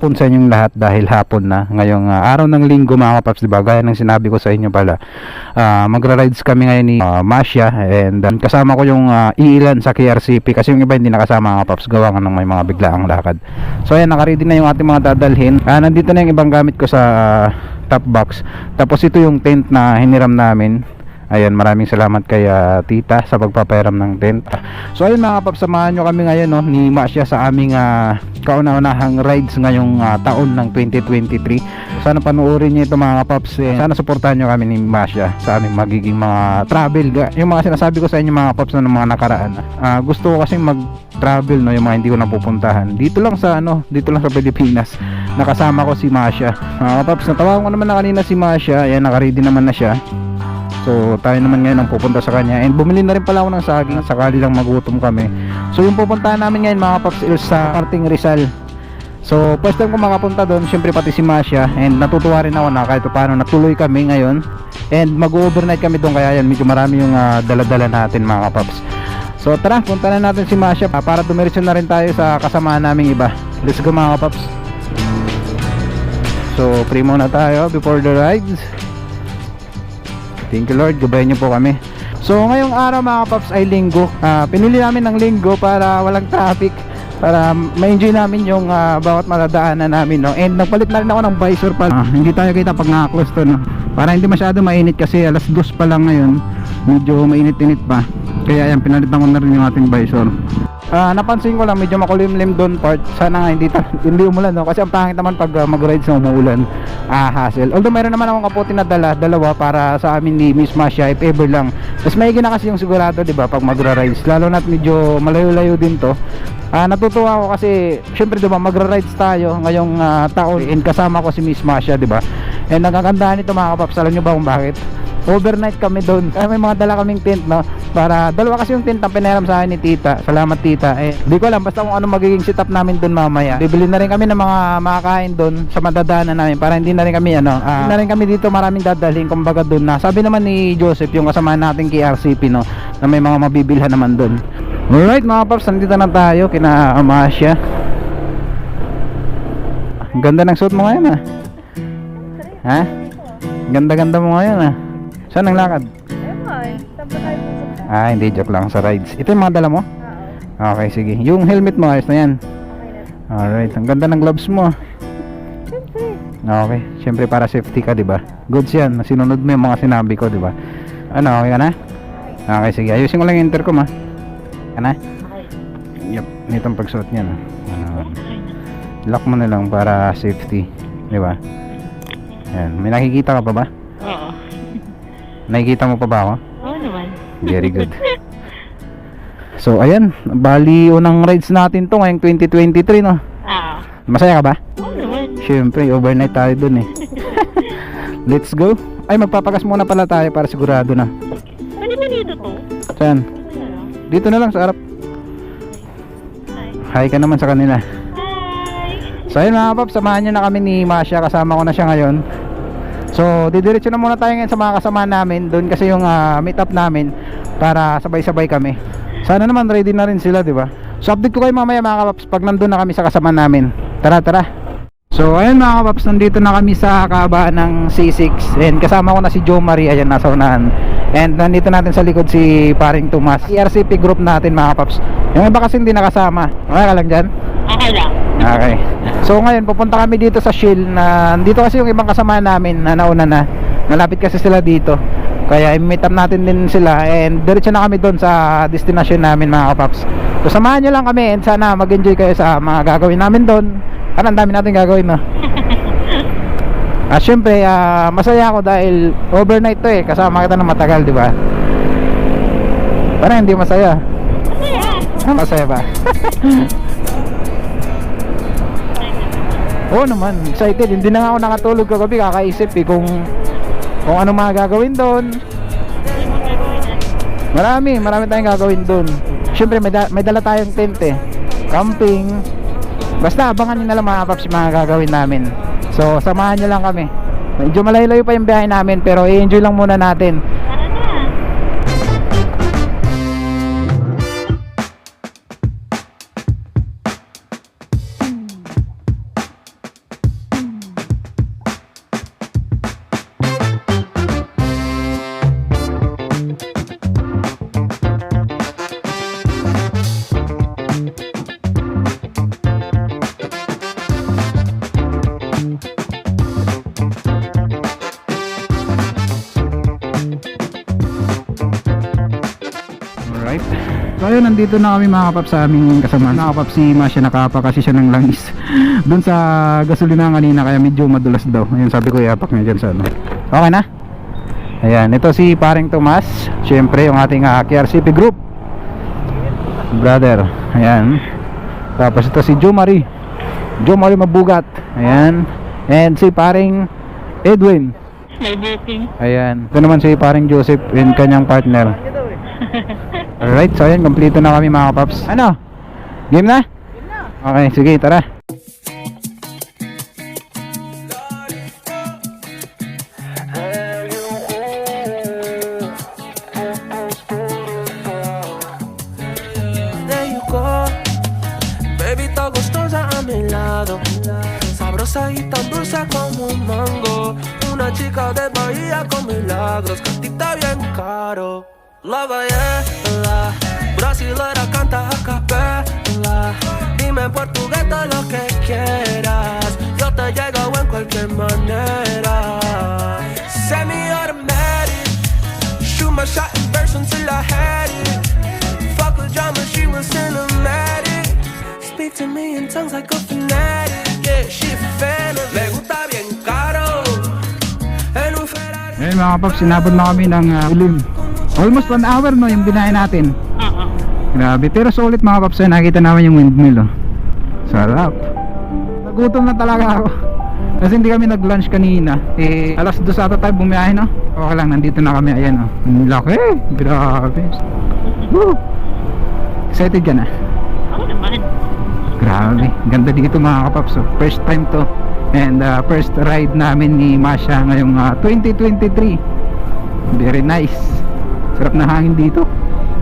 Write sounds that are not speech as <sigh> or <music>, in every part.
hapon sa inyong lahat dahil hapon na ngayong ah, araw ng linggo mga kapaps, di ba? Gaya ng sinabi ko sa inyo pala. ah, magra-rides kami ngayon ni ah, Masya and ah, kasama ko yung ah, iilan sa KRCP kasi yung iba hindi nakasama mga kapaps gawa nga ng may mga biglaang lakad. So ayan, nakaready na yung ating mga dadalhin. Ah, nandito na yung ibang gamit ko sa ah, top box. Tapos ito yung tent na hiniram namin. Ayan, maraming salamat kay ah, tita sa pagpapairam ng tent. So ayun mga kapaps, samahan nyo kami ngayon no, ni Masya sa aming ah, kauna-unahang rides ngayong ah, taon ng 2023. Sana panoorin niyo ito mga kapaps. Eh, sana suportahan nyo kami ni Masya sa aming magiging mga travel. Yung mga sinasabi ko sa inyo mga kapaps na ng mga nakaraan. Ah, gusto ko kasi mag-travel no, yung mga hindi ko napupuntahan. Dito lang sa ano, dito lang sa Pilipinas. Nakasama ko si Masya. Mga kapaps, natawagan ko naman na kanina si Masya. Ayan, nakaready naman na siya. So tayo naman ngayon ang pupunta sa kanya and bumili na rin pala ako ng saging sakali lang magutom kami. So yung pupuntahan namin ngayon mga paps is sa Parting Rizal. So first time ko makapunta doon syempre pati si Masya and natutuwa rin ako na kahit paano natuloy kami ngayon and mag-overnight kami doon kaya yan medyo marami yung ah, dala-dala natin mga paps. So tara punta na natin si Masya ah, para dumiretso na rin tayo sa kasamaan naming iba. Let's go mga paps. So pre muna tayo before the rides. Thank you Lord, gabayan niyo po kami. So ngayong araw mga paps ay linggo. Ah, pinili namin ng linggo para walang traffic para ma-enjoy namin yung ah, bawat madadaanan namin no. And nagpalit na rin ako ng visor pa. Ah, hindi tayo kita pag naka-close to no. Para hindi masyado mainit kasi alas 2 pa lang ngayon. Medyo mainit-init pa. Kaya yan pinalitan ko na rin yung ating visor. Ah, napansin ko lang medyo makulimlim doon part. Sana nga hindi <laughs> hindi umulan no kasi ang pangit naman pag ah, mag-ride sa umuulan. Ah, hassle. Although meron naman akong kaputi na dala, dalawa para sa amin ni Miss Masha if ever lang. Mas maigi na kasi yung sigurado, 'di ba, pag magra-rides. Lalo na't medyo malayo-layo din 'to. Ah, natutuwa ako kasi syempre 'di ba, magra-rides tayo ngayong ah, taon and kasama ko si Miss Masha, 'di ba? And nagkagandahan nito mga kapaps, alam niyo ba kung bakit? Overnight kami doon. Kaya may mga dala kaming tent no? Para dalawa kasi yung tent ang pinaram sa akin ni tita. Salamat tita. Eh di ko alam basta kung ano magiging setup namin doon mamaya. Bibili na rin kami ng mga makakain doon sa madadaanan namin para hindi na rin kami ano ah, hindi na rin kami dito maraming dadalhin. Kumbaga doon na sabi naman ni Joseph yung kasama nating KRCP no na may mga mabibilhan naman doon. Alright mga paps nandito na tayo. Kina Amasya ganda ng suot mo ngayon ah. Ha? Ganda-ganda mo ngayon ah saan ang lakad Ewan, sabay tayo pupunta. Ah, hindi joke lang sa rides. Ito yung mga dala mo? Oo, Okay, sige. Yung helmet mo, ayos na yan. okay na. Alright, ang ganda ng gloves mo. Siyempre. Okay, syempre para safety ka, di ba? Goods yan. Sinunod mo yung mga sinabi ko, di ba? Ano, okay ka na? Okay, sige. Ayusin ko lang yung intercom, ha? Ka na? Yep, nitong pagsuot niya, no? Ano, lock mo na lang para safety, di ba? Yan, may nakikita ka pa ba? Nakikita mo pa ba ako? Oo naman. Very good. <laughs> So, ayan. Bali, unang rides natin to ngayong 2023, no? Oo. Masaya ka ba? Oo naman. Siyempre, overnight tayo dun eh. <laughs> Let's go. Ay, magpapagas muna pala tayo para sigurado na. Pwede ba dito to? Saan? Dito na lang sa harap. Hi. Hi ka naman sa kanila. Hi. So, ayun mga paps, samahan nyo na kami ni Masya. Kasama ko na siya ngayon. So, didiretso na muna tayo ngayon sa mga kasama namin. Doon kasi yung ah, meet up namin para sabay-sabay kami. Sana naman ready na rin sila, di ba? So, update ko kayo mamaya mga kapaps pag nandun na kami sa kasama namin. Tara, tara. So, ayun mga kapaps, nandito na kami sa kahabaan ng C6 and kasama ko na si Joe Marie, ayan, nasa unahan. And nandito natin sa likod si paring Tomas. ERCP group natin mga kapaps. Yung iba kasi hindi nakasama. Okay ka lang dyan? Okay lang. Okay. So ngayon pupunta kami dito sa Shield na dito kasi yung ibang kasama namin na nauna na. Nalapit kasi sila dito. Kaya i-meet up natin din sila and diretso na kami doon sa destination namin mga kapaps. So samahan nyo lang kami and sana mag-enjoy kayo sa mga gagawin namin doon. Parang ang dami natin gagawin no. <laughs> At syempre, ah, masaya ako dahil overnight to eh. Kasama kita ng matagal, di ba? Parang hindi masaya. Masaya. Ah, masaya ba? <laughs> Oo naman, excited. Hindi na nga ako nakatulog kagabi, kakaisip eh kung kung ano mga gagawin doon. Marami, marami tayong gagawin doon. Siyempre may, da- may dala tayong tent eh. Camping. Basta abangan nyo na lang mga paps mga gagawin namin. So samahan nyo lang kami. Medyo malayo-layo pa yung biyahe namin pero i-enjoy lang muna natin. So ayun, nandito na kami mga kapap sa aming kasama. Nakapap si Masya nakapa kasi siya ng langis. <laughs> Doon sa gasolina kanina kaya medyo madulas daw. Ayun sabi ko iapak niya dyan sa ano. Okay na? Ayan, ito si paring Tomas. Siyempre yung ating uh, KRCP group. Brother. Ayan. Tapos ito si Joe Marie. Joe Marie Mabugat. Ayan. And si paring Edwin. May booking. Ayan. Ito naman si paring Joseph and kanyang partner. <laughs> Alright, so ayan, kompleto na kami mga kapaps. Ano? Game na? Okay, sige, tara. There you go. Baby, está gustosa a mi lado. Sabrosa y tan dulce como un mango. Una chica de Bahía con milagros. Cantita bien caro. La ballena. Brasilera canta a capela. Dime en portugués todo lo que quieras. Yo te llego en cualquier manera. Semi-automatic. Shoot my shot in verse until I had it. Fuck with drama, she was cinematic. Speak to me in tongues like a fanatic. Yeah, she fan Me gusta bien caro. En un Ferrari. Ayan mga kapaps, sinabot na kami ng uh, ulim. Almost one hour no, yung binahe natin. Grabe, pero solid mga kapaps, eh, nakita namin yung windmill oh. Sarap. Nagutom na talaga ako. <laughs> Kasi hindi kami nag-lunch kanina. Eh, alas 2 ata tayo bumiyahe, no? Okay lang, nandito na kami. Ayan, oh. Ang laki. Grabe. Woo! Excited ka na? Oo naman. Grabe. Ganda dito mga kapaps. oh. First time to. And uh, first ride namin ni Masha ngayong uh, 2023. Very nice. Sarap na hangin dito.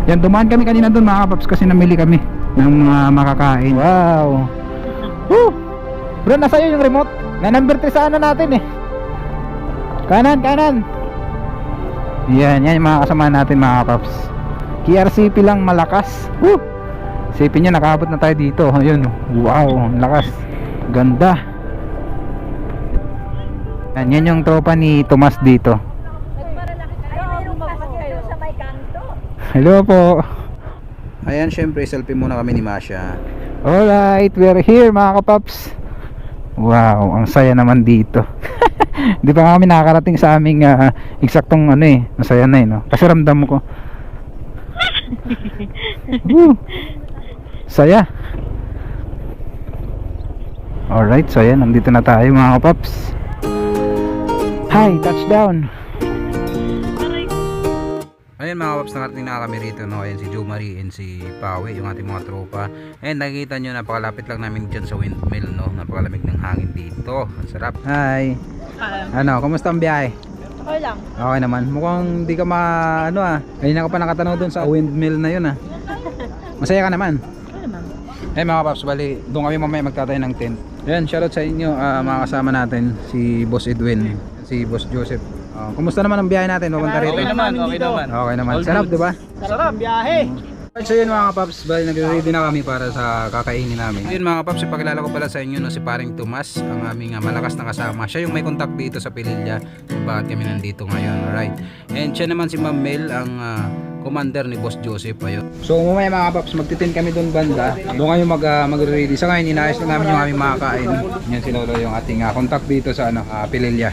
Yan, dumaan kami kanina doon mga kapaps kasi namili kami ng mga makakain. Wow! Woo! Bro, nasa iyo yung remote. Na number 3 sa ano natin eh. Kanan, kanan. Yan, yan yung mga kasama natin mga kapaps. KRCP lang malakas. Woo! Isipin nyo, nakaabot na tayo dito. Ayun, wow, lakas. Ganda. Yan, yan yung tropa ni Tomas dito. Hello po. Ayan, syempre, selfie muna kami ni Masha. Alright, we're here mga kapaps. Wow, ang saya naman dito. <laughs> Hindi pa kami nakakarating sa aming ah, eksaktong ano eh. Masaya na eh, no? Kasi ramdam ko. <laughs> Woo! Saya. Alright, so ayan, nandito na tayo mga kapaps. Hi, touchdown! Ayun mga paps, nakarating na kami rito no. Ayan si Joe Marie and si Pawi, yung ating mga tropa. And nakikita nyo, napakalapit lang namin dyan sa windmill no. Napakalamig ng hangin dito. Ang sarap. Hi! Ano, kumusta ang biyahe? Okay lang. Okay naman. Mukhang di ka ma... Ano ah. Kanina ka pa nakatanaw doon sa windmill na yun ah. Masaya ka naman. Eh mga paps, bali, doon kami mamaya magtatay ng tent. Ayan, shoutout sa inyo, ah, mga kasama natin, si Boss Edwin, si Boss Joseph. Ah, kumusta naman ang biyahe natin papunta rito? Okay naman, okay naman. Okay naman. Sarap, di ba? Sarap, biyahe. So yun mga kapaps, bali nagre-ready na kami para sa kakainin namin. Yun mga kapaps, ipakilala ko pala sa inyo no, si paring Tomas, ang aming ah, malakas na kasama. Siya yung may contact dito sa Pililla kung bakit kami nandito ngayon. Alright. And siya naman si Ma'am Mel, ang ah, commander ni Boss Joseph. Ayun. So mamaya mga kapaps, magtitin kami doon banda. Doon kayo mag, ah, magre-ready. Sa ngayon, inaayos lang namin yung aming makakain. Yan si Lolo yung ating ah, contact dito sa ano, ah, Pililla.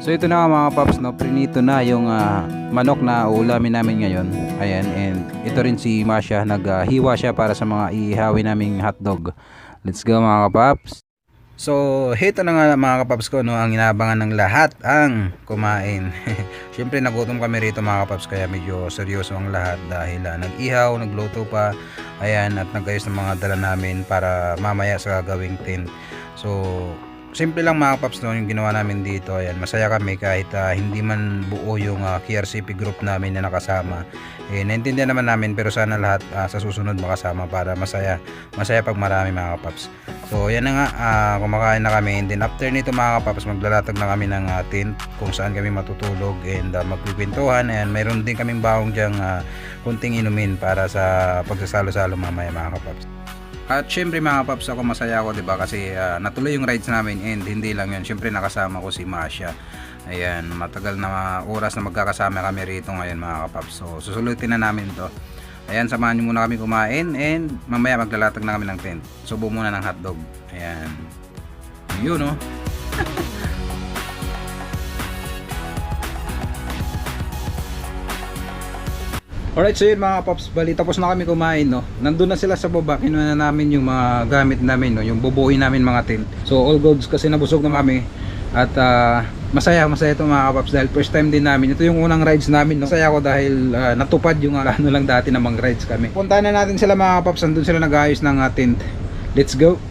So ito na mga paps, no, prinito na yung ah, manok na ulamin namin ngayon. Ayan, and ito rin si Masha, naghiwa siya para sa mga ihawi naming hotdog. Let's go mga kapaps. So, ito na nga mga kapaps ko, no, ang inaabangan ng lahat ang kumain. <laughs> Siyempre nagutom kami rito mga kapaps, kaya medyo seryoso ang lahat dahil ah, nag-ihaw, nagluto pa, ayan, at nagayos ng mga dala namin para mamaya sa gagawing tent. So, simple lang mga paps no, yung ginawa namin dito. Ayan masaya kami kahit ah, hindi man buo yung ah, KRCP group namin na nakasama. Eh naintindihan naman namin pero sana lahat ah, sa susunod makasama para masaya masaya pag marami mga paps so yan na nga ah, kumakain na kami. And then after nito mga paps maglalatag na kami ng ah, tent kung saan kami matutulog and uh, magpipintuhan and mayroon din kaming baong dyang ah, kunting inumin para sa pagsasalo-salo mamaya mga kapaps at syempre mga paps ako masaya ako 'di ba kasi ah, natuloy yung rides namin and hindi lang yun syempre nakasama ko si Masha. Ayan, matagal na oras na magkakasama kami rito ngayon mga kapaps. So susulitin na namin 'to. Ayan, samahan nyo muna kami kumain and mamaya maglalatag na kami ng tent. Subo muna ng hotdog. Ayan. Yun, oh. Alright, so yun mga paps, bali tapos na kami kumain, no. Nandun na sila sa baba, kinuha na namin yung mga gamit namin, no, yung bubuuin namin mga tent. So all goods kasi nabusog na kami. At ah, masaya, masaya ito mga kapaps dahil first time din namin. Ito yung unang rides namin, no. Masaya ako dahil ah, natupad yung ah, ano lang dati namang rides kami. Puntahan na natin sila mga kapaps, nandun sila nag-ayos ng ah, tent. Let's go!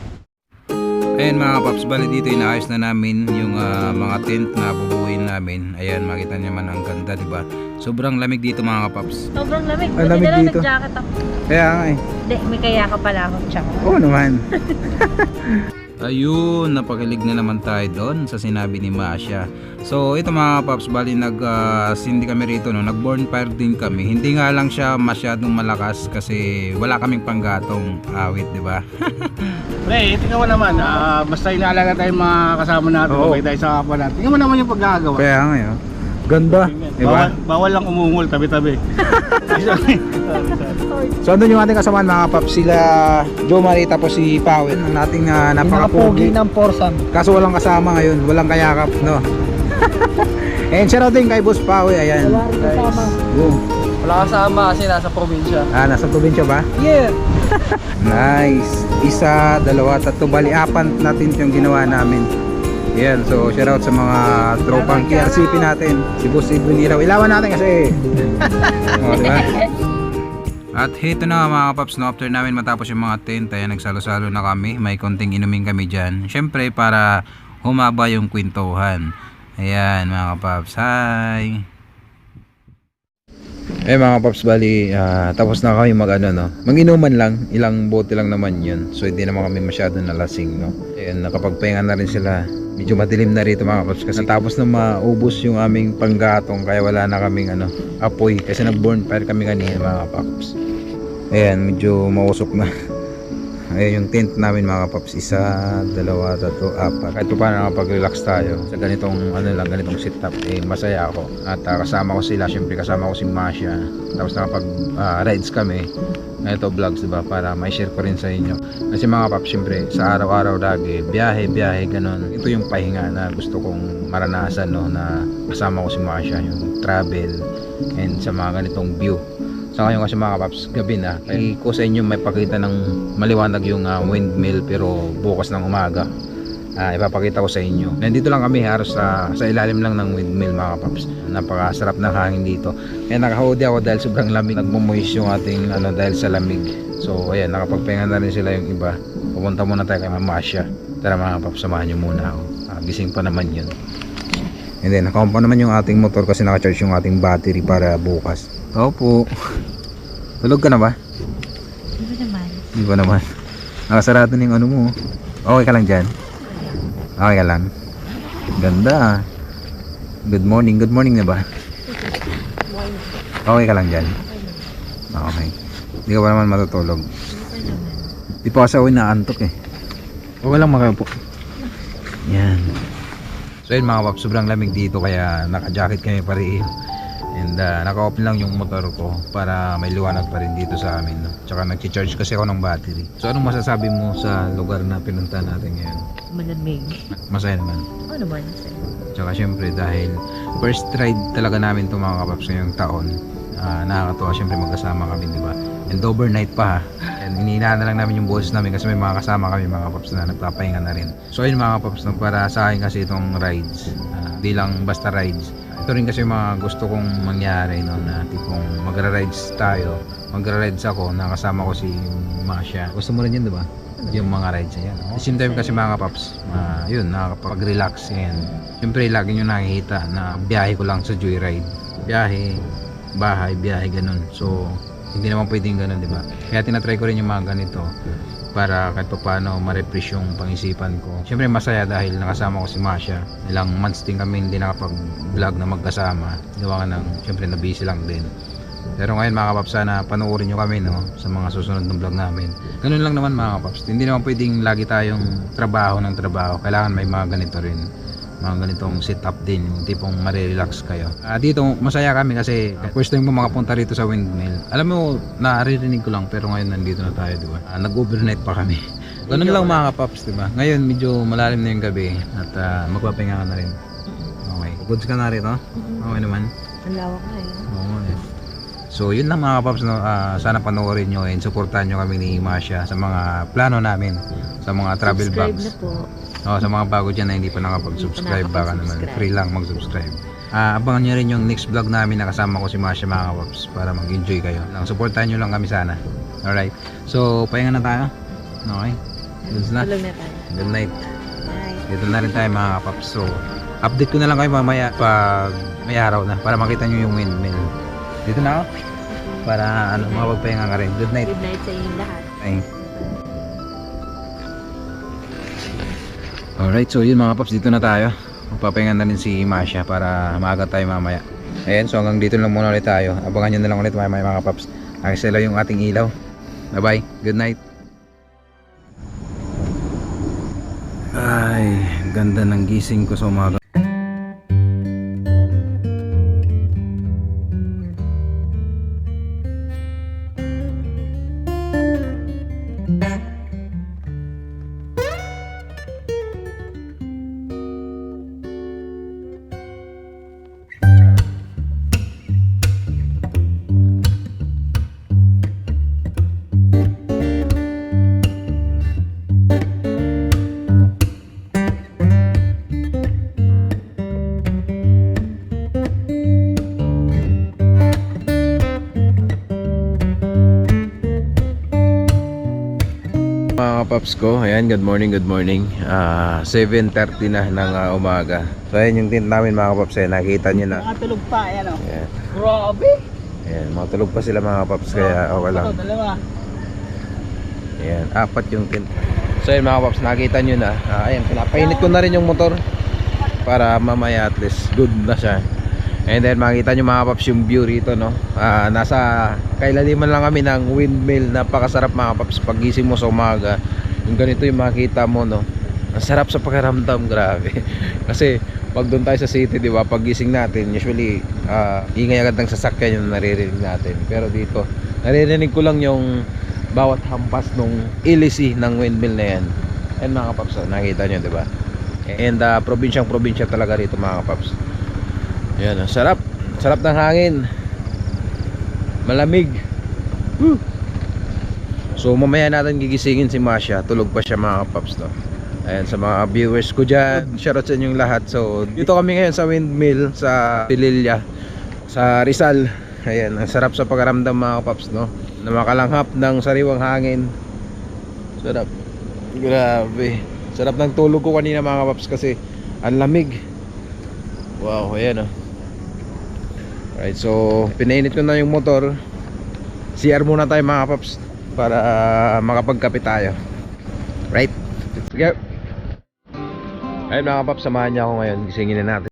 Ayan mga paps, bali dito inaayos na namin yung ah, mga tent na bubuuin namin. Ayan, makita niyo man ang ganda, di ba? Sobrang lamig dito mga kapaps. Sobrang lamig. Ang lamig dito. nag-jacket ako. Kaya nga eh. Hindi, may kaya ka pala ako. Tsaka. Oo naman. <laughs> Ayun, napakilig na naman tayo doon sa sinabi ni Masha. So, ito mga paps, bali nag ah, sindi kami rito no, nag bonfire din kami. Hindi nga lang siya masyadong malakas kasi wala kaming panggatong awit, 'di ba? <laughs> Pre, tingnan mo naman, ah, basta inaalaga tayo mga kasama natin, okay tayo sa kapwa natin. Tingnan mo naman yung pagkakagawa. Kaya nga 'yun. Ganda, 'di Bawal, ba? bawal lang umungol tabi-tabi. <laughs> So, andun yung ating kasamaan mga paps, sila Joe Marie tapos si Powell, ang ating uh, napakapogi. ng Porsam. Kaso walang kasama ngayon, walang kayakap, no? <laughs> And shout out din kay Boss Pawi, ayan. Boom. Wala kasama kasi nasa probinsya. Ah, nasa probinsya ba? Yeah. <laughs> Nice. Isa, dalawa, tatlo, bali apat natin yung ginawa namin. Ayan, so shout out sa mga tropang KRCP natin. Si Boss Edwin. Ilawan natin kasi. <laughs> oh, diba? At heto na mga paps, no, after namin matapos yung mga tent, ayan, nagsalo-salo na kami. May konting inumin kami dyan. Siyempre, para humaba yung kwentuhan. Ayan, mga paps, hi! Eh mga paps, bali, ah, tapos na kami mag ano, no? Mag-inuman lang, ilang bote lang naman yun. So hindi naman kami masyado nalasing, no? Ayan, nakapagpahinga na rin sila. Medyo madilim na rito mga paps kasi tapos na maubos yung aming panggatong kaya wala na kaming ano, apoy kasi nag-bonfire kami kanina mga paps. Ayan, medyo mausok na. <laughs> Ayan yung tent namin mga paps. Isa, dalawa, tatlo, apat. Kahit pa paano nakapag-relax tayo sa ganitong ano lang, ganitong setup. Eh, masaya ako. At ah, kasama ko sila. Siyempre kasama ko si Masha. Tapos nakapag ah, rides kami. Ito vlogs diba para may share ko rin sa inyo. Kasi mga paps siyempre sa araw-araw lagi biyahe, biyahe, ganun. Ito yung pahinga na gusto kong maranasan no na kasama ko si Masha yung travel and sa mga ganitong view sa ngayon kasi mga kapaps, gabi na. Ay ko sa inyo may pakita ng maliwanag yung ah, windmill pero bukas ng umaga. Ah, ipapakita ko sa inyo. Nandito lang kami halos sa, sa ilalim lang ng windmill mga kapaps. Napakasarap ng hangin dito. Kaya nakahoodie ako dahil sobrang lamig. Nagmumuhis yung ating ano dahil sa lamig. So ayan, nakapagpahinga na rin sila yung iba. Pupunta muna tayo kay Mama Asya. Tara mga kapaps, samahan nyo muna ako. Ah, gising pa naman yun. And then, naka pa naman yung ating motor kasi naka-charge yung ating battery para bukas. Opo. Tulog ka na ba? Hindi naman. Hindi ba naman? Nakasarado na yung ano mo. Okay ka lang dyan? Okay ka lang? Ganda ah. Good morning. Good morning na ba? Okay ka lang dyan? Okay. Hindi ka ba naman matutulog? Di pa kasi ako inaantok eh. Okay lang makapo. Yan. So yun mga paps, sobrang lamig dito kaya naka-jacket kami pareho. And uh, naka-open lang yung motor ko para may liwanag pa rin dito sa amin. No? Tsaka nag-charge kasi ako ng battery. So anong masasabi mo sa lugar na pinunta natin ngayon? Malamig. Masaya naman. Ano naman? sir? Tsaka syempre dahil first ride talaga namin itong mga kapaps ngayong taon. Ah, nakakatuwa syempre magkasama kami, di ba? And overnight pa ha. And na lang namin yung boses namin kasi may mga kasama kami mga kapaps na nagpapahinga na rin. So ayun mga kapaps, no, para sa akin kasi itong rides, ah, di lang basta rides. Ito rin kasi yung mga gusto kong mangyari no, na tipong magra-rides tayo. Magra-rides ako, nakasama ko si Masha. Gusto mo rin yun, di ba? Yung mga rides. At the same time kasi mga kapaps, ah, yun, nakakapag-relax and syempre lagi nyo nakikita na biyahe ko lang sa joyride. Biyahe, bahay, biyahe, ganun. So, hindi naman pwedeng ganun, di ba? Kaya tinatry ko rin yung mga ganito para kahit pa paano ma-refresh yung pangisipan ko. Siyempre masaya dahil nakasama ko si Masha. Ilang months din kami hindi nakapag-vlog na magkasama. Gawa nga ng, siyempre na busy lang din. Pero ngayon mga kapaps, sana panoorin nyo kami no, sa mga susunod ng vlog namin. Ganun lang naman mga kapaps. Hindi naman pwedeng lagi tayong trabaho ng trabaho. Kailangan may mga ganito rin. Mga ganitong setup din yung tipong marirelax kayo. Ah, dito masaya kami kasi first time ko makapunta rito sa windmill. Alam mo naririnig ko lang pero ngayon nandito na tayo diba Ah, nag-overnight pa kami. <laughs> Ganun lang mga kapaps diba ngayon medyo malalim na yung gabi at ah, magpapahinga ka na rin. Okay. Goods ka na rito okay naman. Ang lawak na eh. Oo eh. So yun lang mga kapaps no, Ah, sana panoorin nyo and supportan nyo kami ni Masha sa mga plano namin sa mga travel Subscribe vlogs. na po. Oh, sa mga bago dyan na hindi pa nakapag-subscribe Hindi pa baka naman free lang mag-subscribe. Ah, abangan nyo rin yung next vlog namin na kasama ko si Masha mga kapaps para mag-enjoy kayo. Lang supportan nyo lang kami sana. Alright. So pahinga na tayo. Okay. Goods na. Tulog na tayo. Good night. Bye. Dito na rin tayo mga kapaps. So, update ko na lang kayo mamaya pag may araw na para makita nyo yung windmill. Dito na ako. Para ano, makapagpahinga ka rin. Good night. Good night sa inyong lahat. Bye. Alright, so yun mga paps, dito na tayo. Magpapahinga na rin si Masha para maaga tayo mamaya. Ayan, so hanggang dito lang muna ulit tayo. Abangan nyo na lang ulit mamaya mga paps. Nakisela yung ating ilaw. Bye bye, good night. Ay, ganda ng gising ko sa umaga. Mga paps ko, ayan, good morning, good morning. Ah, 7.30 na ng ah, umaga. So ayan yung tent namin mga paps, eh, nakita nyo na. Mga tulog pa, ayan o. Ayan, Grabe! ayan, matulog pa sila mga paps, kaya okay lang. Dalawa. Ayan, apat yung tent. So yun mga paps, nakita nyo na. Ah, ayan, pinapainit ko na rin yung motor para mamaya at least good na siya. And then makita nyo mga paps yung view rito no. Ah, nasa kailaliman lang kami ng windmill. Napakasarap mga paps pagising mo sa umaga. Yung ganito yung makita mo no. Ang sarap sa pakiramdam, grabe. <laughs> Kasi pag doon tayo sa city, di ba, pagising natin, usually ah, ingay agad ng sasakyan yung naririnig natin. Pero dito, naririnig ko lang yung bawat hampas nung ilisi ng windmill na yan. Yan mga kapaps, oh, nakita nyo, di ba? And uh, probinsyang probinsya talaga rito mga kapaps. Yan, oh, sarap. Sarap ng hangin. Malamig. Woo! So mamaya natin gigisingin si Masha. Tulog pa siya mga kapaps no. Ayan sa mga viewers ko dyan. Shoutout sa inyong lahat. So dito kami ngayon sa windmill sa Pililla sa Rizal. Ayan, ang sarap sa pagaramdam mga kapaps no. Na makalanghap ng sariwang hangin. Sarap. Grabe. Sarap ng tulog ko kanina mga kapaps kasi ang lamig. Wow, ayan oh. Right, so pinainit ko na yung motor. CR muna tayo mga kapaps para ah, makapagkape tayo. Right? Let's go. Ayun mga kapaps, samahan niya ako ngayon. Gisingin na natin.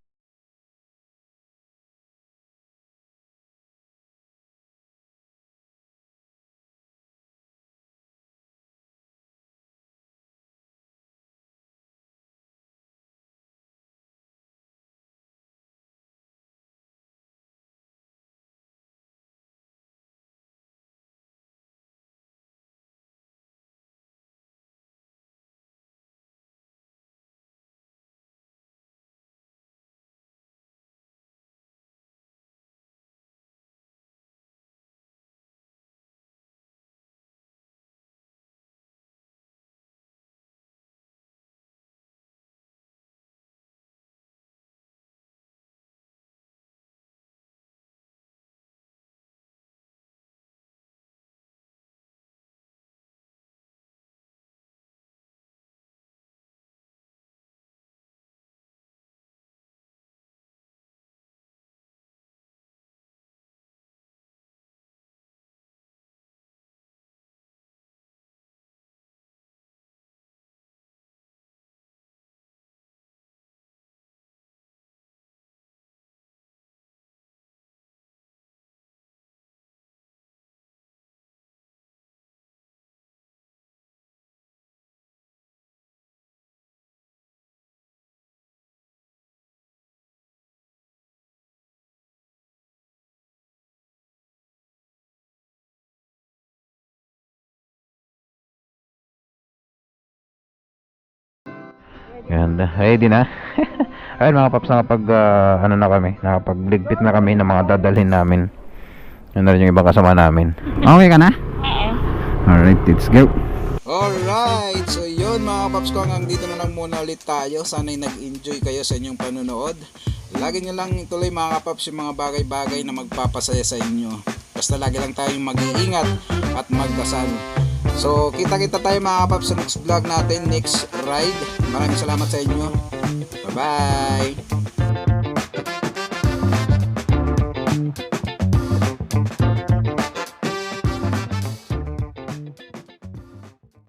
Ganda. Ready na. <laughs> Ayun mga paps, nakapag, ah, ano na kami, nakapagligpit na kami ng mga dadalhin namin. Yun na rin yung ibang kasama namin. Okay ka na? Alright, let's go. Alright, so yun mga paps ko hanggang dito na lang muna ulit tayo. Sana'y nag-enjoy kayo sa inyong panunood. Lagi nyo lang ituloy mga paps yung mga bagay-bagay na magpapasaya sa inyo. Basta lagi lang tayong mag-iingat at magdasal. So kita-kita tayo mga paps sa next vlog natin, next ride. Maraming salamat sa inyo. Bye-bye!